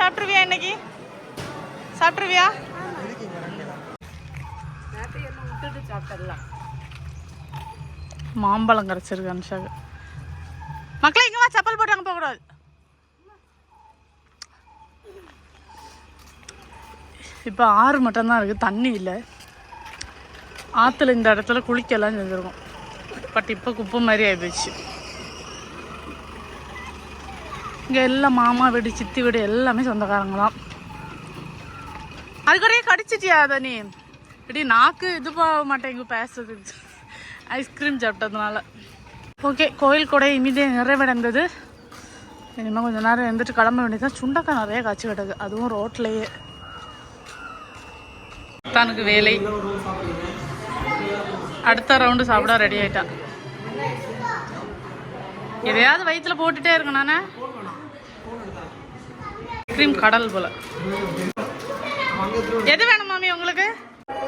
சாப்பிட்ருவியா இன்னைக்கு? சாப்பிட்ருவியா மாம்பழம் கரைச்சிருக்கு அனுஷாக்கு. மக்களை இங்க செப்பல் போட்டு அங்கே போகக்கூடாது. இப்போ ஆறு மட்டும்தான் இருக்குது தண்ணி இல்லை. ஆற்றுல இந்த இடத்துல குளிக்கலாம் செஞ்சுருக்கோம். பட் இப்போ குப்பை மாதிரி ஆகிப்போச்சு இங்கே எல்லாம் மாமா வீடு சித்தி வீடு எல்லாமே சொந்தக்காரங்க தான் அதுக்கூடயே கடிச்சிட்டியா அதை நீ இப்படி நாக்கு இது போக மாட்டேங்க பேசுறதுக்கு ஐஸ்கிரீம் சாப்பிட்டதுனால. ஓகே கோயில் கூட இமிதே நிறைவடைந்தது. இனிமேல் கொஞ்சம் நேரம் இருந்துட்டு கிளம்ப வேண்டியது தான் சுண்டக்காய் நிறைய காய்ச்சி கிடக்கு. அதுவும் ரோட்லேயே. தனக்கு வேலை. அடுத்த ரவுண்டு சாப்பிட ரெடி ஆயிட்டான் எதையாவது வயிற்றுல போட்டுட்டே இருக்கணும் நானே. ஐஸ்கிரீம் கடல் போல. எது வேணும் மாமி உங்களுக்கு?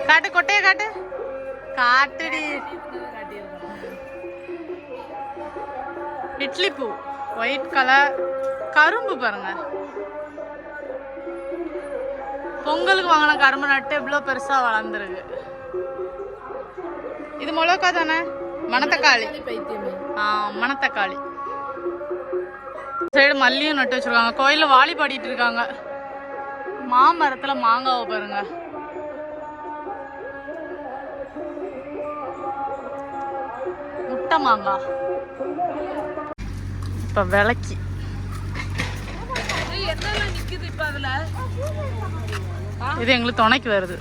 காட்டு கொட்டையை காட்டு. காட்டுடி. இட்லி பூ. ஒயிட் கலர் கரும்பு பாருங்க. பொங்கலுக்கு வாங்கின கரும்பு நட்டு இவ்வளோ பெருசாக வளர்ந்துருக்கு. இது மிளகா தானே? மணத்தக்காளி. ஆ மணத்தக்காளி. சைடு மல்லியும் நட்டு வச்சுருக்காங்க. கோயிலில் வாலி பாடிட்டு இருக்காங்க. மாமரத்தில் மாங்காவை பாருங்க. முட்டை மாங்காய் இப்போ விளக்கி. இது எங்களுக்கு துணைக்கு வருது.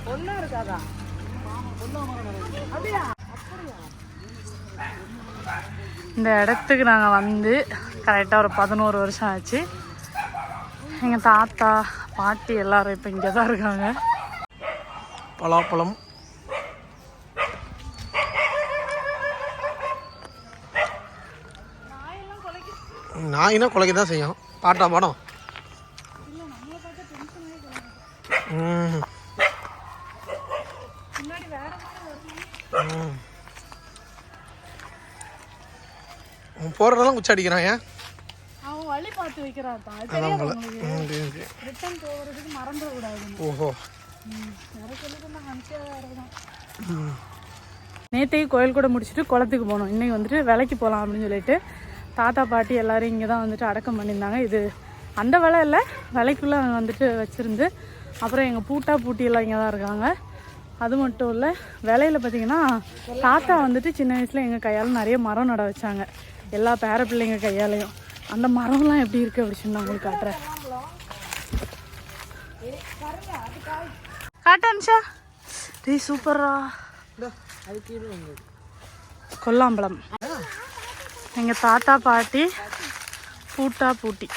இந்த இடத்துக்கு நாங்கள் வந்து கரெக்டாக ஒரு பதினோரு வருஷம் ஆச்சு. எங்கள் தாத்தா பாட்டி எல்லாரும் இப்போ இங்கே தான் இருக்காங்க. பலாப்பழம். நாயினா குலைக்க தான் செய்யும். பாட்டா பாடம் ம். ம். அவன் போறதெல்லாம் குச்சி அடிக்கிறான் ஏன்? அவன் வழி பார்த்து வைக்கிறான். ரிட்டன் போகிறதுக்கு ஓஹோ. நேற்றைக்கு கோயில் கூட முடிச்சுட்டு குளத்துக்கு போனோம். இன்னைக்கு வந்துட்டு விலைக்கு போகலாம் அப்படின்னு சொல்லிட்டு தாத்தா பாட்டி எல்லாரும் இங்கே தான் வந்துட்டு அடக்கம் பண்ணியிருந்தாங்க. இது அந்த விலை இல்லை விலைக்குள்ளே வந்துட்டு வச்சுருந்து அப்புறம் எங்கள் பூட்டா பூட்டியெல்லாம் இங்கே தான் இருக்காங்க. அது மட்டும் இல்லை விலையில பார்த்தீங்கன்னா தாத்தா வந்துட்டு சின்ன வயசில் எங்கள் கையால் நிறைய மரம் நட வச்சாங்க. எல்லா பேர பிள்ளைங்க கையாலையும். அந்த மரம்லாம் எப்படி இருக்குது அப்படின்னு நான் உங்களுக்கு காட்டுறேன். காட்டான்ஷா டேய் சூப்பர்ரா. கொல்லாம்பழம். எங்க தாத்தா பாட்டி பூட்டா பூட்டி.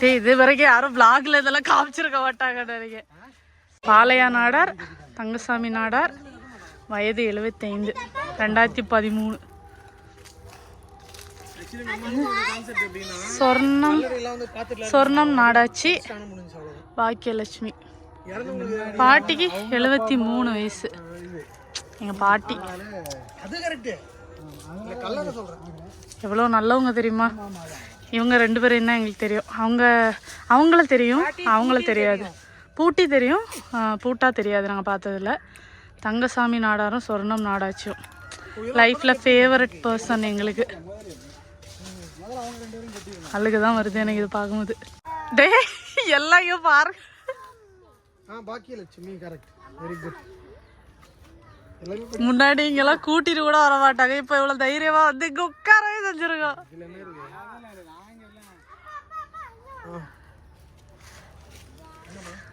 டேய் இது வரைக்கும் யாரும் பிளாக்ல இதெல்லாம் காமிச்சிருக்க மாட்டாங்க நினைக்க பாளையா நாடார் தங்கசாமி நாடார் வயது எழுபத்தைந்து ரெண்டாயிரத்தி பதிமூணு. சொர்ணம் சொர்ணம் நாடாச்சி பாக்கியலட்சுமி. பாட்டிக்கு எழுபத்தி மூணு வயசு. எங்க பாட்டி. எவ்வளோ நல்லவங்க தெரியுமா? இவங்க ரெண்டு பேரும் தான் எங்களுக்கு தெரியும்? அவங்க அவங்கள தெரியும் அவங்கள தெரியாது. பூட்டி தெரியும் பூட்டா தெரியாது நாங்கள் பார்த்ததில்ல. தங்கசாமி நாடாரும் சொர்ணம் நாடாச்சும். லைஃப்பில் ஃபேவரட் பர்சன் எங்களுக்கு. அழுகு தான் வருது எனக்கு இது பார்க்கும்போது. டே எல்லாம் பாருங்க ஆ பாக்கியலட்சுமி கரெக்ட் வெரி குட் எல்லாமே முன்னாடி இங்கெல்லாம் கூட்டிட்டு கூட வர மாட்டாங்க இப்போ இவ்வளோ தைரியமா வந்து இங்க உட்காரவே செஞ்சிருக்கோம்.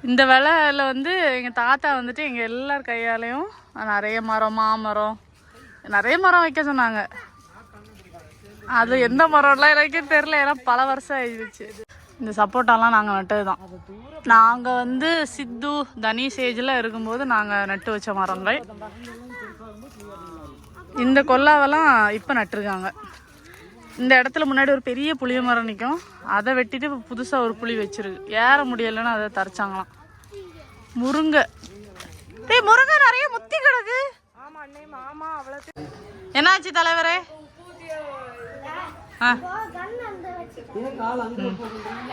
இந்த வேலையில் வந்து எங்கள் தாத்தா வந்துட்டு எங்கள் எல்லார் கையாலையும் நிறைய மரம் மாமரம் நிறைய மரம் வைக்க சொன்னாங்க. அது எந்த மரம்லாம் எனக்கே தெரில ஏன்னா பல வருஷம் ஆயிடுச்சு. இந்த சப்போட்டாலாம் நாங்கள் நட்டது தான் நாங்கள் வந்து சித்து தனி ஸ்டேஜில் இருக்கும்போது நாங்கள் நட்டு வச்ச மரங்கள். இந்த கொல்லாவெல்லாம் இப்போ நட்டிருக்காங்க. இந்த இடத்துல முன்னாடி ஒரு பெரிய புளிய மரம் நிற்கும் அதை வெட்டிட்டு இப்போ புதுசாக ஒரு புளி வச்சிருக்கு ஏற முடியலைன்னு அதை தரைச்சாங்களாம். முருங்கை. டேய் முருங்கை நிறைய முத்தி கிடக்கு. என்னாச்சு தலைவரே? ஆ.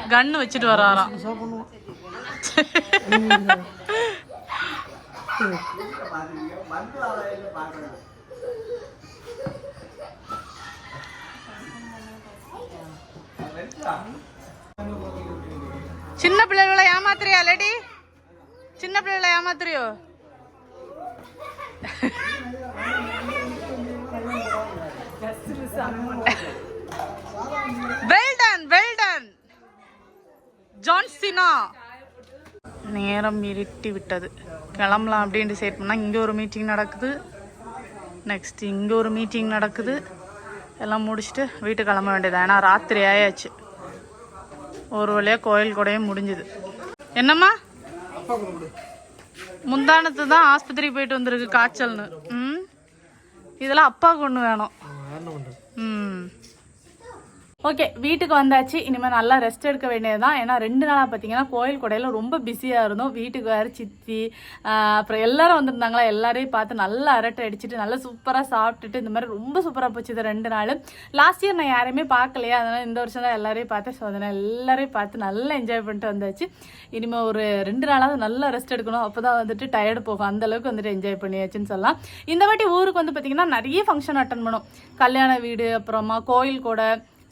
கன்னு வச்சுட்டு வராராம். சின்ன பிள்ளைகளை ஏமாத்துறியா லேடி? சின்ன பிள்ளைகளை ஏமாத்துறியோ? Well done well done John Cena நேரம் இருட்டி விட்டது. கிளம்பலாம் அப்படின்னு டிசைட் பண்ணால் இங்கே ஒரு மீட்டிங் நடக்குது. நெக்ஸ்ட் இங்கே ஒரு மீட்டிங் நடக்குது. எல்லாம் முடிச்சுட்டு வீட்டுக்கு கிளம்ப வேண்டியது ஏன்னா ராத்திரி ஆயாச்சு. ஒரு வழியாக கோயில் கூடயும் முடிஞ்சுது. என்னம்மா? முந்தானத்து தான் ஆஸ்பத்திரி போயிட்டு வந்திருக்கு காய்ச்சல்னு. ம்? இதெல்லாம் அப்பாவுக்கு ஒன்று வேணும். ம். ஓகே வீட்டுக்கு வந்தாச்சு. இனிமேல் நல்லா ரெஸ்ட் எடுக்க வேண்டியது தான் ஏன்னா ரெண்டு நாளாக பார்த்தீங்கன்னா கோயில் கொடையில் ரொம்ப பிஸியாக இருந்தோம். வீட்டுக்கு வேறு சித்தி அப்புறம் எல்லாரும் வந்திருந்தாங்களா? எல்லாரையும் பார்த்து நல்லா அரட்டை அடிச்சுட்டு நல்லா சூப்பராக சாப்பிட்டுட்டு இந்த மாதிரி ரொம்ப சூப்பராக போச்சு இது ரெண்டு நாள். லாஸ்ட் இயர் நான் யாரையுமே பார்க்கலையா. அதனால் இந்த வருஷம் தான் எல்லாரையும் பார்த்தேன். ஸோ அதனால் எல்லாரையும் பார்த்து நல்லா என்ஜாய் பண்ணிட்டு வந்தாச்சு. இனிமேல் ஒரு ரெண்டு நாளாவது நல்லா ரெஸ்ட் எடுக்கணும். அப்போ தான் வந்துட்டு டயர்டு போகும். அந்தளவுக்கு வந்துட்டு என்ஜாய் பண்ணியாச்சுன்னு சொல்லலாம். இந்த வாட்டி ஊருக்கு வந்து பார்த்திங்கன்னா நிறைய ஃபங்க்ஷன் அட்டன் பண்ணோம். கல்யாண வீடு அப்புறமா கோயில் கூட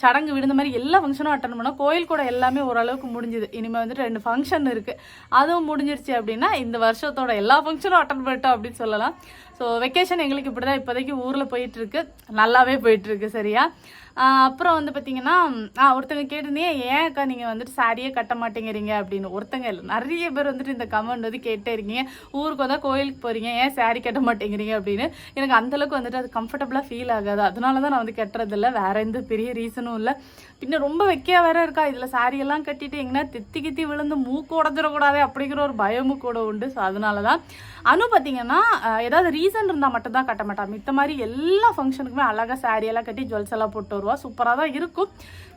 சடங்கு விடுந்த மாதிரி எல்லா ஃபங்க்ஷனும் அட்டன் பண்ணோம். கோயில் கூட எல்லாமே ஓரளவுக்கு முடிஞ்சுது. இனிமேல் வந்துட்டு ரெண்டு ஃபங்க்ஷன் இருக்குது அதுவும் முடிஞ்சிருச்சு அப்படின்னா இந்த வருஷத்தோட எல்லா ஃபங்க்ஷனும் அட்டன் பண்ணிட்டோம் அப்படின்னு சொல்லலாம். ஸோ வெக்கேஷன் எங்களுக்கு இப்படி தான் இப்போதைக்கு ஊரில் போயிட்டுருக்கு நல்லாவே போயிட்டுருக்கு சரியா? அப்புறம் வந்து பார்த்தீங்கன்னா ஒருத்தங்க கேட்டிருந்தீங்க ஏன் அக்கா நீங்கள் வந்துட்டு சாரியே கட்ட மாட்டேங்கிறீங்க? அப்படின்னு. ஒருத்தங்க இல்லை நிறைய பேர் வந்துட்டு இந்த கமெண்ட் வந்து கேட்டே இருக்கீங்க. ஊருக்கு வந்தால் கோயிலுக்கு போகிறீங்க ஏன் சாரி கட்ட மாட்டேங்கிறீங்க? அப்படின்னு. எனக்கு அந்தளவுக்கு வந்துட்டு அது கம்ஃபர்டபுளாக ஃபீல் ஆகாது. அதனால தான் நான் வந்து கட்டுறதில்ல. வேறு எந்த பெரிய ரீசனும் இல்லை. பின்ன ரொம்ப வெக்கையாக வேற இருக்கா? இதில் சாரியெல்லாம் கட்டிட்டு எங்கன்னா தித்தி கித்தி விழுந்து மூக்கு உடஞ்சிடக்கூடாது அப்படிங்கிற ஒரு பயமும் கூட உண்டு. ஸோ அதனால தான் அனு பார்த்தீங்கன்னா ஏதாவது ரீசன் இருந்தால் மட்டும் தான் கட்ட மாட்டான் மித்த மாதிரி எல்லா ஃபங்க்ஷனுக்குமே அழகாக சாரியெல்லாம் கட்டி ஜுவல்ஸ் எல்லாம் போட்டு வருவா சூப்பராக தான் இருக்கும்.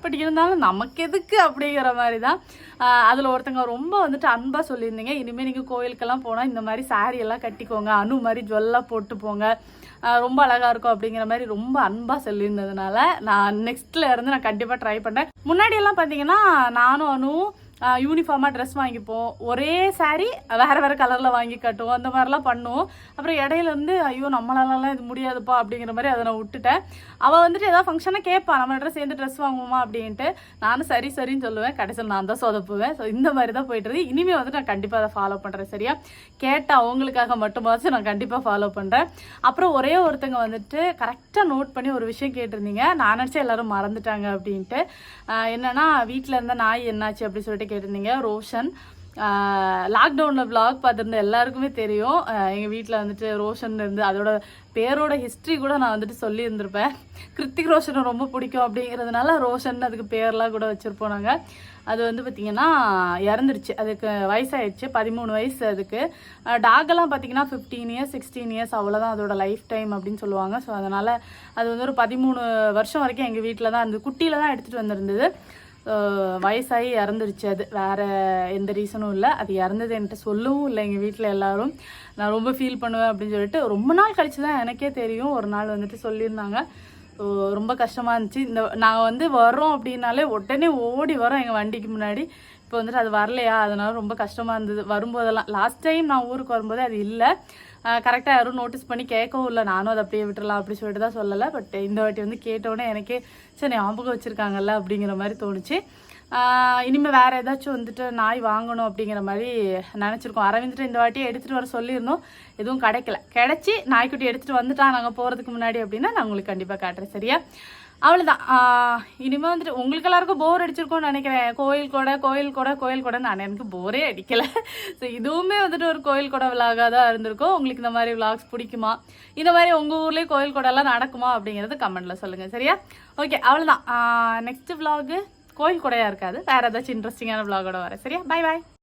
பட் இருந்தாலும் நமக்கு எதுக்கு அப்படிங்கிற மாதிரி தான் அதில் ஒருத்தங்க ரொம்ப வந்துட்டு அன்பாக சொல்லியிருந்தீங்க. இனிமேல் நீங்கள் கோயிலுக்கெல்லாம் போனால் இந்த மாதிரி saree எல்லாம் கட்டிக்கோங்க அனு மாதிரி ஜுவல்லாம் போட்டு போங்க. ரொம்ப அழகாக இருக்கும் அப்படிங்கிற மாதிரி ரொம்ப அன்பாக சொல்லியிருந்ததுனால நான் நெக்ஸ்ட்டில் இருந்து நான் கண்டிப்பாக ட்ரை பண்ணேன் முன்னாடியெல்லாம் பார்த்தீங்கன்னா நானும் அணுவும் யூனிஃபார்மாக ட்ரெஸ் வாங்கிப்போம். ஒரே saree வேறு வேறு கலரில் வாங்கி கட்டுவோம். அந்த மாதிரிலாம் பண்ணுவோம். அப்புறம் இடையிலேருந்து ஐயோ நம்மளாலலாம் இது முடியாதுப்பா அப்படிங்கிற மாதிரி அதை நான் விட்டுட்டேன். அவள் வந்துட்டு ஏதாவது ஃபங்க்ஷனாக கேட்பா நம்ம ட்ரெஸ் சேர்ந்து ட்ரெஸ் வாங்குவோமா அப்படின்ட்டு. நானும் சரி சரின்னு சொல்லுவேன். கடைசியில் நான் தான் சொதப்புவேன். ஸோ இந்த மாதிரி தான் போயிட்டு இருக்கு. இனிமேல் வந்துட்டு நான் கண்டிப்பாக அதை ஃபாலோ பண்ணுறேன் சரியா? கேட்டால் அவங்களுக்காக மட்டுமாச்சும் நான் கண்டிப்பாக ஃபாலோ பண்ணுறேன் அப்புறம் ஒரே ஒருத்தங்க வந்துட்டு கரெக்டாக நோட் பண்ணி ஒரு விஷயம் கேட்டிருந்தீங்க. நான் நினச்சேன் எல்லோரும் மறந்துட்டாங்க அப்படின்ட்டு. என்னென்னா வீட்டில் இருந்த நாய் என்னாச்சு அப்படி சொல்லிட்டு கேட்டிருந்தீங்க ரோஷன். லாக்டவுனில் விளாக் பார்த்துருந்த எல்லாருக்குமே தெரியும். எங்கள் வீட்டில் வந்துட்டு ரோஷன் இருந்து அதோட பேரோட ஹிஸ்ட்ரி கூட நான் வந்துட்டு சொல்லியிருந்திருப்பேன். கிருத்திக் ரோஷனை ரொம்ப பிடிக்கும் அப்படிங்கிறதுனால ரோஷன் அதுக்கு பேர்லாம் கூட வச்சுருப்போம் நாங்கள் அது வந்து பார்த்திங்கன்னா இறந்துருச்சு. அதுக்கு வயசாயிடுச்சு பதிமூணு வயசு அதுக்கு. டாகெல்லாம் பார்த்தீங்கன்னா ஃபிஃப்டீன் இயர்ஸ் சிக்ஸ்டீன் இயர்ஸ் அவ்வளோதான் அதோட லைஃப் டைம் அப்படின்னு சொல்லுவாங்க. ஸோ அதனால் அது வந்து ஒரு பதிமூணு வருஷம் வரைக்கும் எங்கள் வீட்டில் தான் இருந்தது குட்டியில் தான் எடுத்துகிட்டு வந்திருந்தது. வயசாகி இறந்துருச்சு அது. வேறு எந்த ரீசனும் இல்லை. அது இறந்தது என்கிட்ட சொல்லவும் இல்லை. எங்கள் வீட்டில் எல்லோரும் நான் ரொம்ப ஃபீல் பண்ணுவேன் அப்படின்னு சொல்லிட்டு ரொம்ப நாள் கழிச்சு தான் எனக்கே தெரியும். ஒரு நாள் வந்துட்டு சொல்லியிருந்தாங்க. ஸோ ரொம்ப கஷ்டமாக இருந்துச்சு. இந்த நாங்கள் வந்து வரோம் அப்படின்னாலே உடனே ஓடி வரோம் எங்கள் வண்டிக்கு முன்னாடி. இப்போ வந்துட்டு அது வரலையா? அதனால ரொம்ப கஷ்டமாக இருந்தது. வரும்போதெல்லாம் லாஸ்ட் டைம் நான் ஊருக்கு வரும்போது அது இல்லை. கரெக்டாக யாரும் நோட்டீஸ் பண்ணி கேட்கவும் இல்லை. நானும் அதை அப்படியே விட்டுறலாம் அப்படி சொல்லிட்டு தான் சொல்லலை. பட் இந்த வாட்டி வந்து கேட்டோன்னே எனக்கே சரி ஞாபகம் வச்சுருக்காங்கல்ல? அப்படிங்கிற மாதிரி தோணுச்சு. இனிமேல் வேறு ஏதாச்சும் வந்துட்டு நாய் வாங்கணும் அப்படிங்கிற மாதிரி நினச்சிருக்கோம். அரவிந்துட்டு இந்த வாட்டியை எடுத்துகிட்டு வர சொல்லியிருந்தோம். எதுவும் கிடைக்கல. கிடைச்சி நாய்க்குட்டி எடுத்துகிட்டு வந்துட்டா நாங்கள் போகிறதுக்கு முன்னாடி அப்படின்னா நான் உங்களுக்கு கண்டிப்பாக காட்டுறேன். சரியா? அவ்வளோதான் இனிமேல் வந்துட்டு உங்களுக்கு எல்லாருக்கும் போர் அடிச்சிருக்கோன்னு நினைக்கிறேன். கோயில் கூட கோயில் கூட கோயில் கூட நான் எனக்கு போரே அடிக்கலை. ஸோ இதுவுமே வந்துட்டு ஒரு கோயில் கூட விலாகாக தான் இருந்திருக்கும். உங்களுக்கு இந்த மாதிரி விலாக்ஸ் பிடிக்குமா? இந்த மாதிரி உங்கள் ஊர்லேயே கோயில் கூடலாம் நடக்குமா அப்படிங்கிறது கமெண்ட்டில் சொல்லுங்கள் சரியா? ஓகே அவ்வளோதான் நெக்ஸ்ட் விலாகு கோயில் கூடயா இருக்காது. வேறு ஏதாச்சும் இன்ட்ரெஸ்டிங்கான விலாகோட வரேன் சரியா? Bye bye